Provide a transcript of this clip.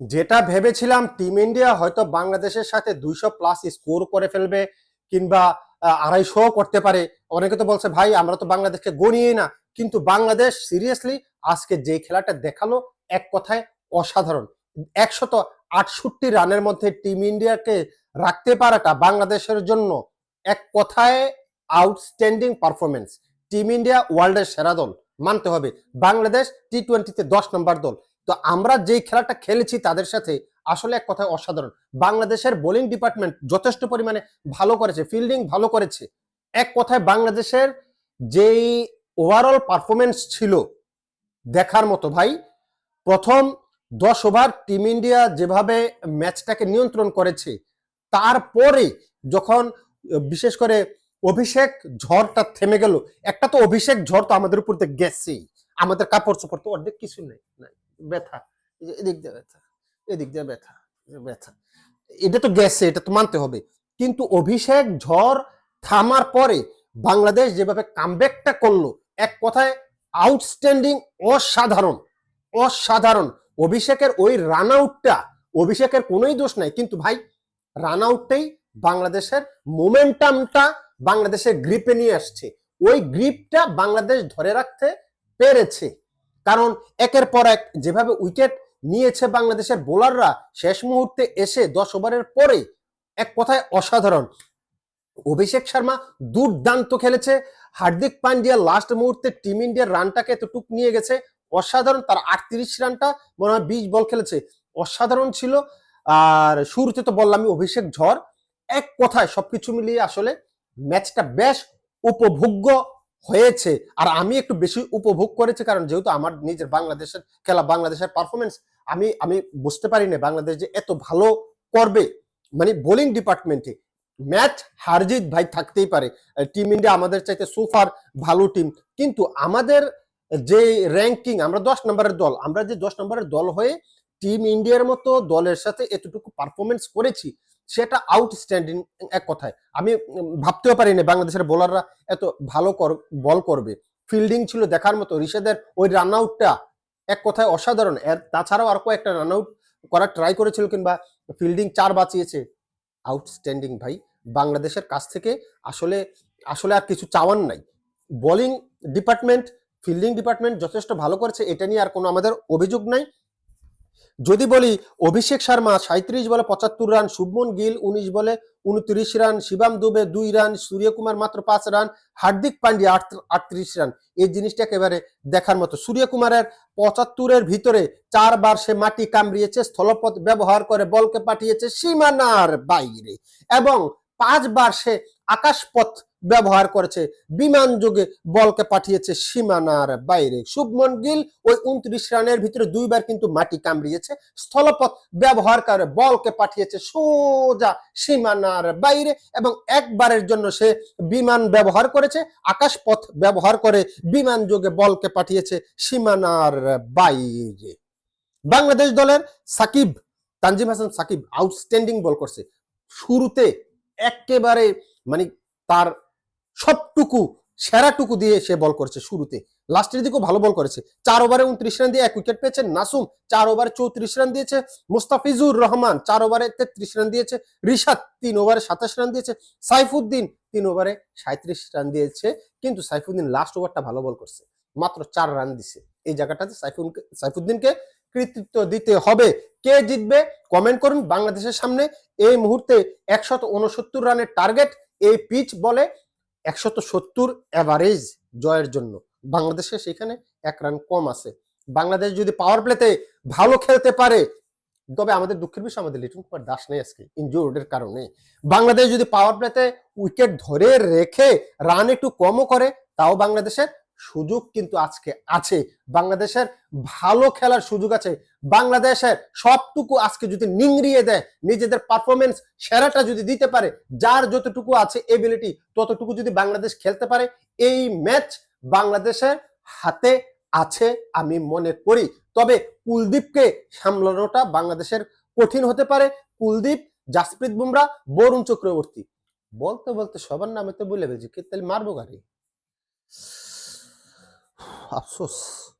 যেটা ভেবেছিলাম team India হয়তো বাংলাদেশের সাথে দুইশো প্লাস স্কোর করে ফেলবে কিংবা আড়াইশো করতে পারে। অনেকে তো বলছে, ভাই, আমরা তো বাংলাদেশকে গণিয়ে না। কিন্তু বাংলাদেশ সিরিয়াসলি আজকে যে খেলাটা দেখাল, এক কথায় অসাধারণ। একশত আটষট্টি রানের মধ্যে টিম ইন্ডিয়াকে রাখতে পারাটা বাংলাদেশের জন্য এক কথায় আউটস্ট্যান্ডিং পারফরমেন্স টিম ইন্ডিয়া ওয়ার্ল্ডের সেরা দল, মানতে হবে। বাংলাদেশ টি টোয়েন্টিতে দশ নম্বর দল। তো আমরা যেই খেলাটা খেলেছি তাদের সাথে আসলে এক কথায় অসাধারণ। বাংলাদেশের বোলিং ডিপার্টমেন্ট যথেষ্ট পরিমাণে ভালো করেছে ফিল্ডিং ভালো করেছে। এক কথায় বাংলাদেশের যেই ওভারঅল পারফরমেন্স ছিল দেখার মতো ভাই, প্রথম দশ ওভার টিম ইন্ডিয়া যেভাবে ম্যাচটাকে নিয়ন্ত্রণ করেছে, তারপরে যখন বিশেষ করে অভিষেক ঝড়টা থেমে গেল, একটা তো অভিষেক ঝড় তো আমাদের উপর গেছেই। আমাদের কাপড় চোপড় তো অর্ধেক কিছু নেই, নাই। ব্যথা। এদিক দিয়ে ব্যথা, এদিক দিয়ে ব্যথা ব্যথা। এটা তো গেছে, এটা তো মানতে হবে। কিন্তু অভিষেক ঝড় থামার পরে বাংলাদেশ যেভাবে কামব্যাকটা করল, এক কথায় আউটস্ট্যান্ডিং অসাধারণ অসাধারণ। অভিষেকের ওই রান আউটটা অভিষেকের কোনোই দোষ নাই। কিন্তু ভাই রান আউটটাই বাংলাদেশের মোমেন্টামটা বাংলাদেশের গ্রিপে নিয়ে আসছে। ওই গ্রিপটা বাংলাদেশ ধরে রাখতে পেরেছে। কারণ একের পর এক যেভাবে উইকেট নিয়েছে বাংলাদেশের বোলাররা শেষ মুহূর্তে এসে দশ ওভারের পরে এক কথায় অসাধারণ। অভিষেক শর্মা দুর্দান্ত খেলেছে। হার্দিক পান্ডিয়া লাস্ট মুহূর্তে টিম ইন্ডিয়ার রানটাকে এতটুক নিয়ে গেছে। অসাধারণ, তার আটত্রিশ রানটা মনে হয় বিশ বল খেলেছে। অসাধারণ ছিল। আর শুরুতে তো বললাম অভিষেক ঝড়। এক কথায় সবকিছু মিলিয়ে আসলে ম্যাচটা বেশ উপভোগ্য। হয়েছে। আর আমি একটু বেশি উপভোগ করেছি, কারণ যেহেতু আমার নিজের বাংলাদেশের খেলা, বাংলাদেশের পারফরমেন্স আমি আমি বুঝতে পারি না বাংলাদেশ যে এত ভালো করবে। মানে বোলিং ডিপার্টমেন্টে ম্যাচ হারজিত ভাই থাকতেই পারে। টিম ইন্ডিয়া আমাদের চাইতে সুফার ভালো টিম কিন্তু আমাদের যে র্যাঙ্কিং আমরা দশ নম্বরের দল, আমরা যে দশ নম্বরের দল হয়ে টিম ইন্ডিয়ার মতো দলের সাথে এতটুকু পারফরমেন্স করেছি সেটা আউটস্ট্যান্ডিং এক কথায়। আমি ভাবতেও পারি না বাংলাদেশের বোলাররা এত ভালো বল করবে। ফিল্ডিং ছিল দেখার মতো। ঋষেদের ওই রান আউটটা এক কথায় অসাধারণ। তাছাড়াও আর কয়েকটা রান আউট করার ট্রাই করেছিল কিংবা ফিল্ডিং চার বাঁচিয়েছে। আউটস্ট্যান্ডিং ভাই। বাংলাদেশের কাছ থেকে আসলে আসলে আর কিছু চাওয়ার নাই। বোলিং ডিপার্টমেন্ট ফিল্ডিং ডিপার্টমেন্ট যথেষ্ট ভালো করেছে। এটা নিয়ে আর কোনো আমাদের অভিযোগ নাই। যদি বলি অভিষেক শর্মা সাঁত্রিশ বলে পঁচাত্তর রান, শুভমন গিল উনিশ বলে উনত্রিশ রান, শিবাম দুবে দুই রান, সূর্যকুমার মাত্র পাঁচ রান, হার্দিক পান্ডিয়া আটত্রিশ রান। এই জিনিসটা একেবারে দেখার মতো। সূর্যকুমারের পঁচাত্তরের ভিতরে চারবার সে মাটি কামড়িয়েছে, স্থলপথ ব্যবহার করে বলকে পাঠিয়েছে সীমানার বাইরে। এবং পাঁচবার সে আকাশপথ ব্যবহার করেছে। বিমান যোগে বলকে পাঠিয়েছে সীমানার বাইরে। শুভমন গিল ওই উনত্রিশ রানের ভিতরে দুইবার কিন্তু মাটি কামড়িয়েছে। স্থলপথ ব্যবহার করে বলকে পাঠিয়েছে সোজা সীমানার বাইরে এবং একবারের জন্য সে বিমান ব্যবহার করেছে, আকাশপথ ব্যবহার করে বিমান যোগে বলকে পাঠিয়েছে সীমানার বাইরে। বাংলাদেশ দলের সাকিব, তানজিম হাসান সাকিব আউটস্ট্যান্ডিং বল করছে। শুরুতে একেবারে মানে তার সবটুকু, সেরাটুকু দিয়ে সে বল করেছে শুরুতে। লাস্টের দিকেও ভালো বল করেছে। চার ওভারে উনত্রিশ রান দিয়ে এক উইকেট পেয়েছেন নাসুম। চার ওভারে চৌত্রিশ রান দিয়েছে মুস্তাফিজুর রহমান। চার ওভারে তেত্রিশ রান দিয়েছে রিশাদ। তিন ওভারে সাতাশ রান দিয়েছে সাইফুদ্দিন। তিন ওভারে সাঁত্রিশ রান দিয়েছে। কিন্তু সাইফুদ্দিন লাস্ট ওভারটা ভালো বল করছে। মাত্র চার রান দিছে। এই জায়গাটাতে সাইফুল সাইফুদ্দিনকে কৃতিত্ব দিতে হবে। কে জিতবে? কমেন্ট করুন। বাংলাদেশের সামনে এই মুহূর্তে একশত উনসত্তর রানের টার্গেট এই পিচ বলে একশত সত্তর অ্যাভারেজ জয়ের জন্য। বাংলাদেশে সেখানে এক রান কম আছে। বাংলাদেশ যদি পাওয়ার প্লেতে ভালো খেলতে পারে, তবে আমাদের দুঃখের বিষয়, আমাদের লিটন কুমার দাস নেই আজকে ইনজুর্ডের কারণে। বাংলাদেশ যদি পাওয়ার প্লেতে উইকেট ধরে রেখে রান একটু কমও করে, তাও বাংলাদেশের সুযোগ কিন্তু আজকে আছে। বাংলাদেশের ভালো খেলার সুযোগ আছে। বাংলাদেশের সবটুকু আজকে যদি নিংড়িয়ে দেয়, নিজেদের পারফরমেন্স সেরাটা যদি দিতে পারে, যার যতটুকু আছে এবিলিটি ততটুকু যদি বাংলাদেশ খেলতে পারে, এই ম্যাচ বাংলাদেশের হাতে আছে আমি মনে করি। তবে কুলদীপকে সামলানোটা বাংলাদেশের কঠিন হতে পারে। কুলদীপ, জাসপ্রীত বুমরা, বরুণ চক্রবর্তী। বলতে বলতে সবার নামে তো বলে ফেলছি তাহলে মারবো গাড়ি Asus